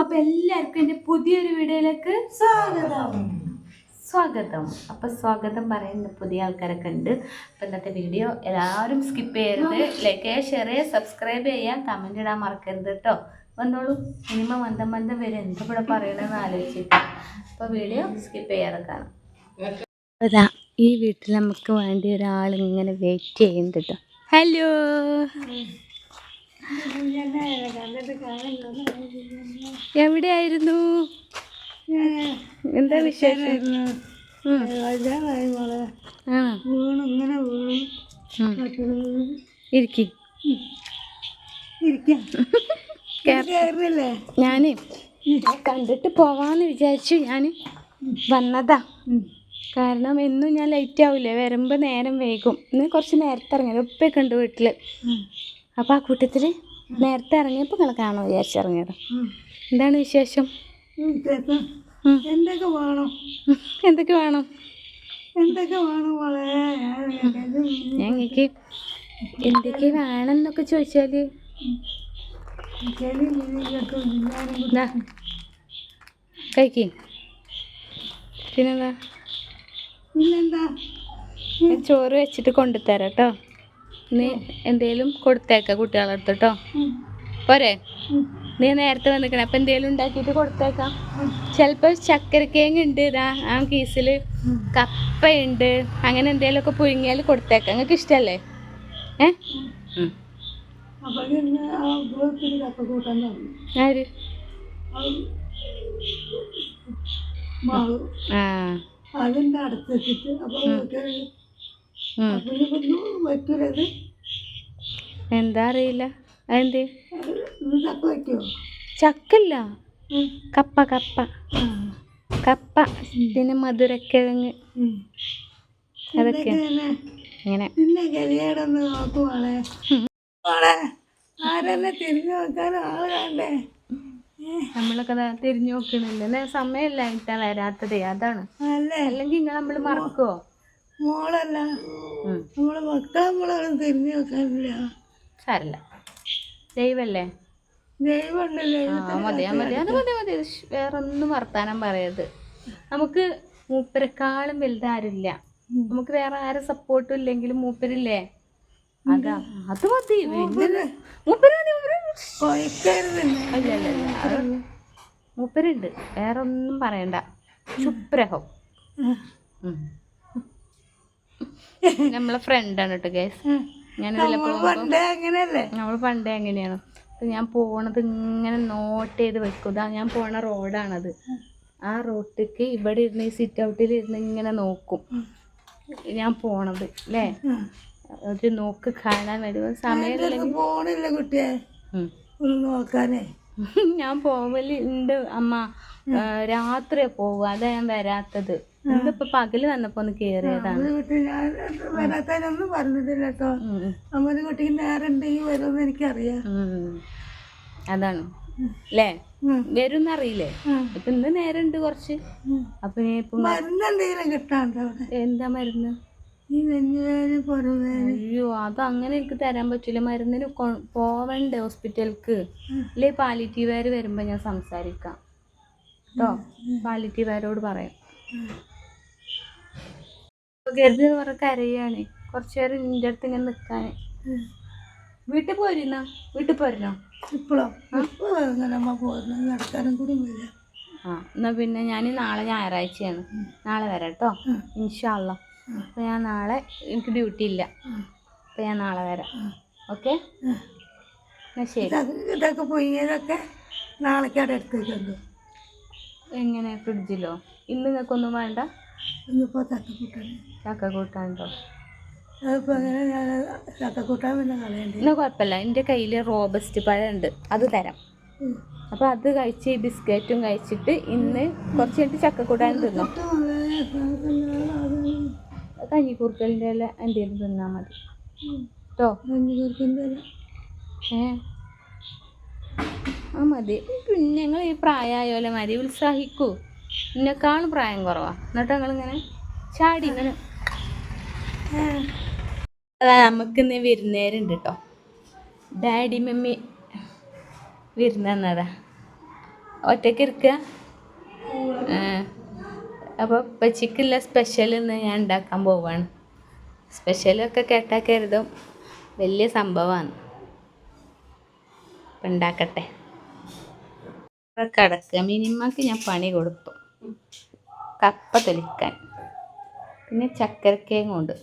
അപ്പൊ എല്ലാവർക്കും എന്റെ പുതിയൊരു വീഡിയോയിലേക്ക് സ്വാഗതം. സ്വാഗതം. അപ്പൊ സ്വാഗതം പറയുന്ന പുതിയ ആൾക്കാരൊക്കെ ഉണ്ട്. അപ്പൊ ഇന്നത്തെ വീഡിയോ എല്ലാവരും സ്കിപ്പ് ചെയ്യരുത്. ലൈക്ക് ഷെയർ ചെയ്യുക സബ്സ്ക്രൈബ് ചെയ്യുക കമന്റ് ഇടാൻ മറക്കരുത് കേട്ടോ. വന്നോളൂ. മിനിമം മന്ദം മന്ദം വരെ. എന്താ ഇവിടെ പറയണമെന്ന് ആലോചിച്ചിട്ട്. അപ്പൊ വീഡിയോ സ്കിപ്പ് ചെയ്യാതെ കാണാം. അതാ ഈ വീട്ടിൽ നമുക്ക് വേണ്ടി ഒരാൾ ഇങ്ങനെ വെയിറ്റ് ചെയ്യുന്നുണ്ട് കേട്ടോ. ഹലോ എവിടെയായിരുന്നു? എന്താ വിശേഷം? ഞാൻ ഇങ്ങനെ വീണു. ഇരിക്കി. കണ്ടിട്ട് പോവാന്ന് വിചാരിച്ചു. ഞാൻ വന്നതാ. കാരണം എന്നും ഞാൻ ലൈറ്റ് ആവില്ലേ വരുമ്പോൾ നേരം വൈകും. ഇന്ന് കുറച്ച് നേരത്തെ ഇറങ്ങിയത് ഉപ്പൊക്കെ ഉണ്ട് വീട്ടിൽ അപ്പോൾ ആ കൂട്ടത്തിൽ നേരത്തെ ഇറങ്ങിയപ്പോൾ നിങ്ങൾ കാണാൻ വിചാരിച്ചു ഇറങ്ങിയത്. എന്താണ് വിശേഷം? എന്തൊക്കെ വേണം? എന്തൊക്കെ വേണം? എന്തൊക്കെ വേണം ഞങ്ങൾക്ക് എന്തൊക്കെ വേണം എന്നൊക്കെ ചോദിച്ചാൽ കഴിക്ക്. പിന്നെന്താ? പിന്നെന്താ? ചോറ് വെച്ചിട്ട് കൊണ്ടുതരാം കേട്ടോ. നീ എന്തേലും കൊടുത്തേക്ക കുട്ടികളെ അടുത്ത് പോരെ? നീ നേരത്തെ വന്നിക്കണേ. അപ്പം എന്തേലും ഉണ്ടാക്കിയിട്ട് കൊടുത്തേക്കാം. ചിലപ്പോൾ ചക്കരക്കേങ്ങ് ഉണ്ട് ഇതാ ആ കീസിൽ കപ്പയുണ്ട്. അങ്ങനെ എന്തേലുമൊക്കെ പുഴുങ്ങിയാൽ കൊടുത്തേക്കാം. നിങ്ങൾക്ക് ഇഷ്ടമല്ലേ ഏ? ആര്? ആ. അതിന്റെ അടുത്തെത്തിട്ട് അപ്പൊ വെക്കില്ലത് എന്താ അറിയില്ല. അതെന്ത്? ചക്ക ചക്കല്ല. കപ്പ കപ്പ. കപ്പ പിന്നെ മധുരക്കിഴങ്ങ്. അതൊക്കെ ഇങ്ങനെ. നമ്മളൊക്കെ തിരിഞ്ഞു നോക്കണില്ല സമയമല്ല. ഇട്ടാ വരാത്തതേ. അതാണ്. അല്ലെ? അല്ലെങ്കിൽ ഇങ്ങനെ നമ്മൾ മറക്കുവോ? മോളല്ല. നമ്മളെ മക്കളെ നമ്മളൊന്നും തിരിഞ്ഞു നോക്കാനില്ല സാരല്ല. ദൈവല്ലേ? മതി മതി. അത് മതി മതി. ഷ്, വേറെ ഒന്നും വർത്താനം പറയരുത്. നമുക്ക് മൂപ്പരെക്കാളും വലുതാരില്ല. നമുക്ക് വേറെ ആരും സപ്പോർട്ടും ഇല്ലെങ്കിലും മൂപ്പരില്ലേ? അതാ. അത് മതി. മൂപ്പര് മതി മൂപ്പര് കൊയക്കരുതല്ലേ അല്ല അല്ല അല്ല അത് മൂപ്പരുണ്ട്. വേറെ ഒന്നും പറയണ്ട ശുപ്രഹം ഉം. നമ്മളെ ഫ്രണ്ടാണ് കേട്ടോ ഗൈസ് പണ്ടേ അങ്ങനെയല്ലേ? നമ്മൾ പണ്ടേ എങ്ങനെയാണ് അപ്പം ഞാൻ പോണത് ഇങ്ങനെ നോട്ട് ചെയ്ത് വെക്കും. ഇതാ ഞാൻ പോണ റോഡാണത് ആ റോട്ടിക്ക് ഇവിടെ ഇരുന്ന് ഈ സിറ്റ് ഔട്ടിൽ ഇരുന്ന് ഇങ്ങനെ നോക്കും. ഞാൻ പോണത് അല്ലേ ഒരു നോക്ക് കാണാൻ വരുമ്പോൾ സമയം പോണില്ല കുട്ടിയെ. നോക്കാനേ. ഞാൻ പോവലുണ്ട് അമ്മ. രാത്രി രാത്രിയാ പോവുക. അതാ ഞാൻ വരാത്തത്. ഇന്നിപ്പോ പകൽ വന്നപ്പോ ഒന്ന് കേറിയതാണ്. വരാത്തതിനൊന്നും പറഞ്ഞിട്ടില്ല കേട്ടോ. അമ്മ കുട്ടിക്ക് നേരം ഉണ്ടെങ്കിൽ വരുമെന്ന് എനിക്കറിയാം. അതാണ്. ല്ലേ? വരും അറിയില്ലേ. ഇപ്പൊ ഇന്ന് നേരം ഉണ്ട് കുറച്ച്. അപ്പൊ എന്താ മരുന്ന്? ഈ നെഞ്ഞുവേദന പുറവേദന അയ്യോ അത് അങ്ങനെ എനിക്ക് തരാൻ പറ്റില്ല. മരുന്നിന് പോവണ്ടേ ഹോസ്പിറ്റലിക്ക് അല്ലേ പാലിറ്റീവുകാർ വരുമ്പോ ഞാൻ സംസാരിക്കാം. കേട്ടോ പാലിറ്റീവുകാരോട് പറയാം. കരുതി കുറെ കരയാണ്. കുറച്ചു നേരം നിന്റെ അടുത്ത് ഇങ്ങനെ നിൽക്കാൻ വീട്ടിൽ പോരുന്ന വീട്ടിൽ പോരുന്നോ? ഇപ്പോഴോ നടക്കാനും കൂടി വരിക ആ എന്നാ പിന്നെ ഞാൻ നാളെ ഞായറാഴ്ചയാണ്. നാളെ വരാം കേട്ടോ ഇൻഷാല്ല അപ്പൊ ഞാൻ നാളെ എനിക്ക് ഡ്യൂട്ടി ഇല്ല. അപ്പോൾ ഞാൻ നാളെ വരാം. ഓക്കെ എന്നാൽ ശരി. ഇതൊക്കെ പൊയ്യതൊക്കെ നാളേക്ക് അവിടെ എടുത്തേക്കുണ്ട് എങ്ങനെ? ഫ്രിഡ്ജിലോ ഇന്ന് നിങ്ങൾക്കൊന്നും വേണ്ട? ഇന്നിപ്പോൾ ചക്കക്കൂട്ടാണ് ചക്ക കൂട്ടാണ്ടോ അതിപ്പോൾ അങ്ങനെ ഞാൻ ചക്കക്കൂട്ടാൻ പിന്നെ കളയണ്ടേ. ഇന്ന് കുഴപ്പമില്ല. എന്റെ കയ്യിൽ റോബസ്റ്റ് പഴം ഉണ്ട്. അത് തരാം. അപ്പോൾ അത് കഴിച്ച് ഈ ബിസ്ക്കറ്റും കഴിച്ചിട്ട് ഇന്ന് കുറച്ച് കഴിഞ്ഞിട്ട് ചക്ക കൂട്ടാൻ തിന്നോ കഞ്ഞിക്കൂർക്കലിന്റെ ഇല എന്തെങ്കിലും തിന്നാൽ മതി. കേട്ടോ മഞ്ഞുകൂർക്കിന്റെ ഇല. ഏ? ആ മതി. പിന്നെ ഞങ്ങൾ ഈ പ്രായമായോലെ മതി ഉത്സാഹിക്കൂ. എന്നെക്കാളും പ്രായം കുറവാ. എന്നിട്ട് ഞങ്ങളിങ്ങനെ ചാടി ഇങ്ങനെ. അതാ നമുക്കിന്ന് വിരുന്നേരുണ്ട് കേട്ടോ ഡാഡി മമ്മി വിരുന്നതാ ഒറ്റയ്ക്ക് ഇരിക്കുക അപ്പോൾ ഉപ്പച്ചിക്കുള്ള സ്പെഷ്യൽ ഇന്ന് ഞാൻ ഉണ്ടാക്കാൻ പോവാണ്. സ്പെഷ്യലൊക്കെ കേട്ടാൽ കരുതും. വലിയ സംഭവമാണ് അപ്പം ഉണ്ടാക്കട്ടെ. കടക്ക. മിനിമക്ക് ഞാൻ പണി കൊടുക്കും കപ്പ തെളിക്കാൻ പിന്നെ ചക്കരക്കയും കൊണ്ട്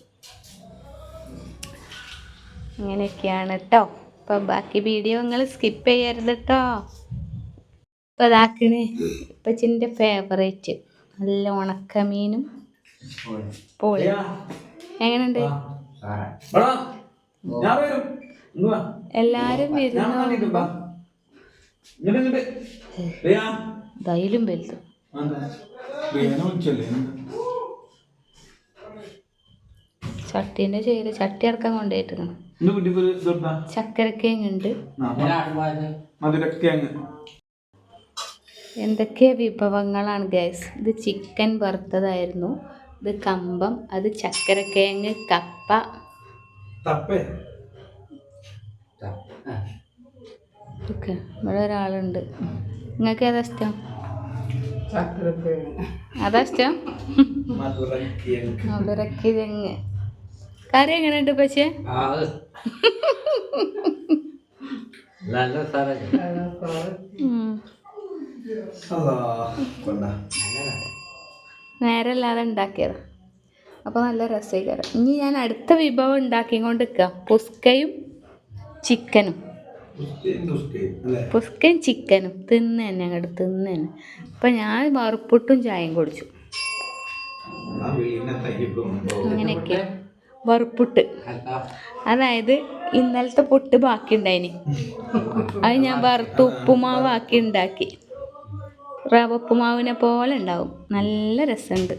ഇങ്ങനെയൊക്കെയാണ് കേട്ടോ അപ്പം ബാക്കി വീഡിയോ നിങ്ങൾ സ്കിപ്പ് ചെയ്യരുത് കേട്ടോ ഇപ്പം അതാക്കണേ ഇപ്പച്ചിന്റെ ഫേവറേറ്റ് നല്ല ഉണക്കമീനും പോളി എങ്ങനെയുണ്ട്. എല്ലാരും വരുന്നു. ദയിലും വലുത്? ചട്ടീന്റെ ചേര് ചട്ടി അടക്കം കൊണ്ടുപോയിട്ടുണ്ട്. ഇന്ന് കുട്ടിക്ക് ഒരു ഇതെടുത്താ. ചക്കരക്കേങ്ങ ഉണ്ട് ആ, മ- മധുരക്കിഴങ്ങ്. എന്തൊക്കെ വിഭവങ്ങളാണ് ഗൈസ് ഇത് ചിക്കൻ വറുത്തതായിരുന്നു. ഇത് കമ്പം അത് ചക്കരക്കേങ്ങ് കപ്പ. ഓക്കെ ഇവിടെ ഒരാളുണ്ട്. നിങ്ങൾക്ക് ഏതാ ഇഷ്ടം? അതാ ഇഷ്ടം. മധുരക്കിഴങ്ങ്. മധുരക്കിഴങ്ങ്. കറി എങ്ങനെയുണ്ട് പക്ഷേ നല്ല സാറേ അല്ലാ. അല്ലാതെ നേരല്ലാതെ ഉണ്ടാക്കിയത്. അപ്പോൾ നല്ല രസകരം. ഇനി ഞാൻ അടുത്ത വിഭവം ഉണ്ടാക്കിക്കൊണ്ട് നിൽക്കാം പുസ്കയും ചിക്കനും? പുസ്കയും ചിക്കനും തിന്ന് തന്നെ അങ്ങോട്ട് തിന്ന് തന്നെ അപ്പം ഞാൻ വറുപ്പിട്ടും ചായയും കുടിച്ചു? അങ്ങനെയൊക്കെ. വറുപ്പിട്ട്. അതായത് ഇന്നലത്തെ പൊട്ട് ബാക്കി ഉണ്ടായിനി അത് ഞാൻ വറുത്ത് ഉപ്പുമാവ് ആക്കി ഉണ്ടാക്കി. റവ ഉപ്പുമാവിനെ പോലെ ഉണ്ടാവും. നല്ല രസമുണ്ട്.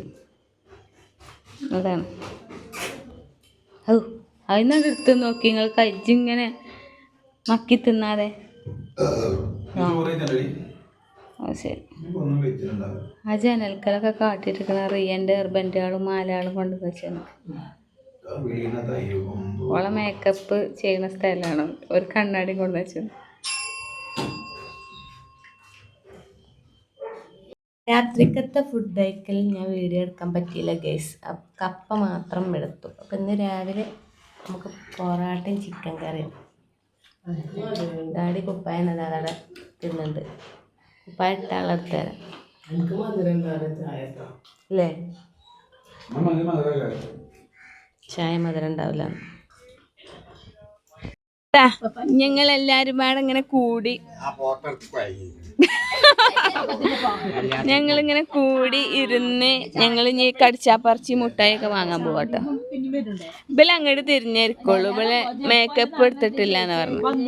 അതാണ്. ഓ അതിനാണ് എടുത്ത് നോക്കി? നിങ്ങൾ കജ്ജിങ്ങനെ മക്കി തിന്നാതെ? ശരി. ആ ജനൽക്കലൊക്കെ കാട്ടിട്ടിരിക്കണ റിയന്റെ ഹെർബന്റുകളും മാലകളും കൊണ്ട് വെച്ചാണ് ഓളെ മേക്കപ്പ് ചെയ്യുന്ന സ്ഥലമാണ്. ഒരു കണ്ണാടി കൊണ്ട് രാത്രിക്കത്തെ ഫുഡ് കഴിക്കൽ ഞാൻ വീഡിയോ എടുക്കാൻ പറ്റിയില്ല ഗൈസ് കപ്പ മാത്രം എടുത്തു. അപ്പം ഇന്ന് രാവിലെ നമുക്ക് പൊറാട്ടയും ചിക്കൻ കറിയും. ഡാഡി കുപ്പായ അതവിടെ തിന്നുണ്ട് കുപ്പായ ഇട്ട ആളെടുത്ത് തരാം. അല്ലേ. ചായ മധുരം ഉണ്ടാവില്ല. ഞങ്ങൾ എല്ലാരും പാടെ ഇങ്ങനെ കൂടി. ഞങ്ങളിങ്ങനെ കൂടി ഇരുന്ന് ഞങ്ങൾ ഇനി കടിച്ചാപ്പറിച്ചി മുട്ടായൊക്കെ വാങ്ങാൻ പോകട്ടോ ഇബല അങ്ങോട്ട് തിരിഞ്ഞായിരിക്കുള്ളൂ ഇവളെ മേക്കപ്പ് എടുത്തിട്ടില്ല എന്ന് പറഞ്ഞു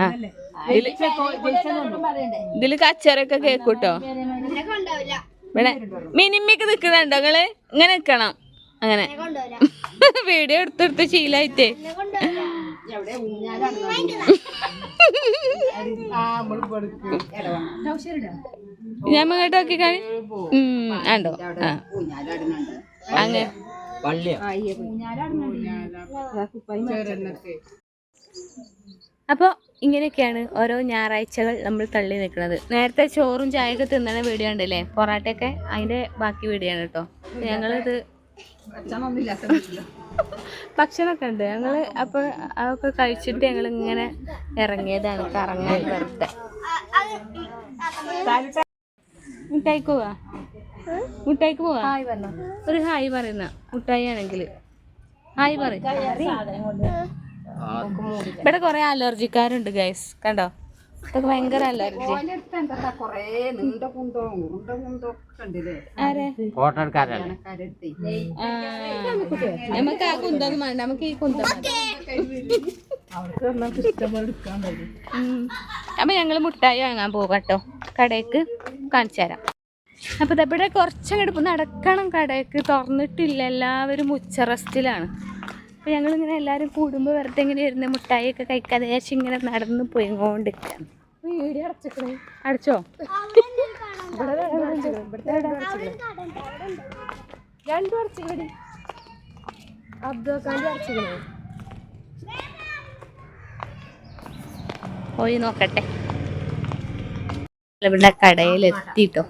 ആ ഇതിൽ ഇതിൽ കച്ചറൊക്കെ കേക്കൂട്ടോ? ഇവിടെ മിനിമിക്ക് നിക്കണുണ്ടോ നിങ്ങൾ ഇങ്ങനെ നിക്കണം. അങ്ങനെ. വീഡിയോ എടുത്തെടുത്ത് ശീലായിട്ടേ. ഞാൻ ഇങ്ങോട്ട് നോക്കി കാണി ഉം ആണ്ടോ? ആ. അങ്ങനെ പള്ളിയാ. അപ്പോൾ ഇങ്ങനെയൊക്കെയാണ് ഓരോ ഞായറാഴ്ചകൾ നമ്മൾ തള്ളി നിൽക്കുന്നത്. നേരത്തെ ചോറും ചായയൊക്കെ തിന്നണ വീഡിയോ ഉണ്ടല്ലേ? പൊറാട്ടയൊക്കെ അതിന്റെ ബാക്കി വീഡിയോ ആണ് കേട്ടോ. ഞങ്ങളിത് ഭക്ഷണമൊക്കെ ഉണ്ട്. ഞങ്ങൾ അപ്പോൾ അതൊക്കെ കഴിച്ചിട്ട് ഞങ്ങൾ ഇങ്ങനെ ഇറങ്ങിയതാണ്. കറങ്ങാൻ വെറുതെ. മുട്ടായിക്ക് പോവാ? മുട്ടായിക്ക് പോവാ? ഒരു ഹായ് പറയുന്ന. മുട്ടായി ആണെങ്കിൽ ഹായ് പറയും ഇവിടെ കുറെ അലർജിക്കാരുണ്ട് ഗൈസ് കണ്ടോ? ഇതൊക്കെ ഭയങ്കര അലർജി നമുക്ക് ആ വേണ്ട നമുക്ക് ഈ കുന്തം. അപ്പൊ ഞങ്ങൾ മുട്ടായി വാങ്ങാൻ പോകട്ടോ കടയ്ക്ക് കാണിച്ചു തരാം. അപ്പൊ ഇവിടെ കുറച്ചങ്ങോട്ട് നടക്കണം കടയ്ക്ക് തുറന്നിട്ടില്ല. എല്ലാവരും ഉച്ച റെസ്റ്റിലാണ് അപ്പൊ ഞങ്ങളിങ്ങനെ എല്ലാവരും കൂടുമ്പോൾ വെറുതെ ഇങ്ങനെ ഇരുന്ന് മുട്ടായി ഒക്കെ കഴിക്കാതെ വിചാരിച്ച് ഇങ്ങനെ നടന്ന് പോയിക്കൊണ്ടിരിക്കുകയാണ് അടച്ചോ? പോയി നോക്കട്ടെ. ഇവിടെ കടയിൽ എത്തിട്ടോ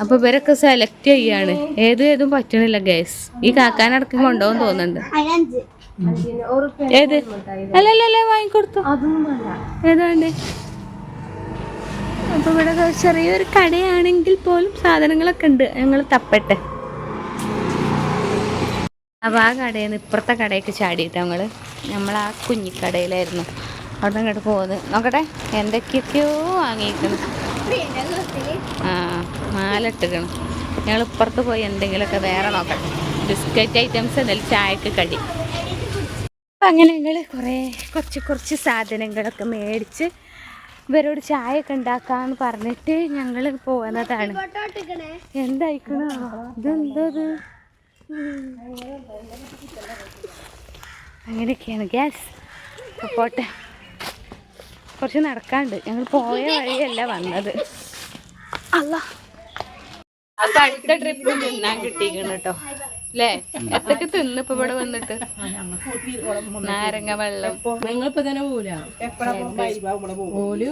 അപ്പൊ ഇവരൊക്കെ സെലക്ട് ചെയ്യാണ്. ഏത് ഏതും പറ്റണില്ല ഗേസ് ഈ കാക്കാനടക്കം കൊണ്ടുപോകാൻ തോന്നുന്നുണ്ട്. ഏത്? അല്ല അല്ല വാങ്ങിക്കൊടുത്തു. ഏതാണ്ട്? അപ്പൊ ഇവിടെ ചെറിയൊരു കടയാണെങ്കിൽ പോലും സാധനങ്ങളൊക്കെ ഉണ്ട്. ഞങ്ങൾ തപ്പട്ടെ. അപ്പൊ ആ കടയിൽ നിന്ന് ഇപ്പുറത്തെ കടയൊക്കെ ചാടിയിട്ട് ഞങ്ങൾ. നമ്മൾ ആ കുഞ്ഞിക്കടയിലായിരുന്നു. അവിടെ ഇങ്ങോട്ട് പോകുന്നത് നോക്കട്ടെ എന്തൊക്കെയൊക്കെയോ വാങ്ങിയിരിക്കണം ആ മാല ഇട്ടിക്കണം ഞങ്ങൾ ഇപ്പുറത്ത് പോയി എന്തെങ്കിലുമൊക്കെ വേറെ നോക്കണം ബിസ്ക്കറ്റ് ഐറ്റംസ് എന്തെങ്കിലും ചായക്ക് കടി. അപ്പം അങ്ങനെ ഞങ്ങൾ കുറേ കുറച്ച് കുറച്ച് സാധനങ്ങളൊക്കെ മേടിച്ച് ഇവരോട് ചായ ഒക്കെ ഉണ്ടാക്കാന്ന് പറഞ്ഞിട്ട് ഞങ്ങൾ പോകുന്നതാണ് എന്തായിക്കണോ? ഇതെന്തോ ഇത് അങ്ങനെയൊക്കെയാണ്. ഗ്യാസ്. പോട്ടെ. കുറച്ച് നടക്കാണ്ട്. ഞങ്ങൾ പോയ വഴിയല്ല വന്നത്. അല്ല അപ്പൊ അടുത്ത ട്രിപ്പ് തിന്നാൻ കിട്ടിക്കണം കേട്ടോ അല്ലേ എത്തൊക്കെ ഇപ്പൊ ഇവിടെ വന്നിട്ട്. നാരങ്ങ വെള്ളം. നിങ്ങളിപ്പോ തന്നെ പോല ഓൽ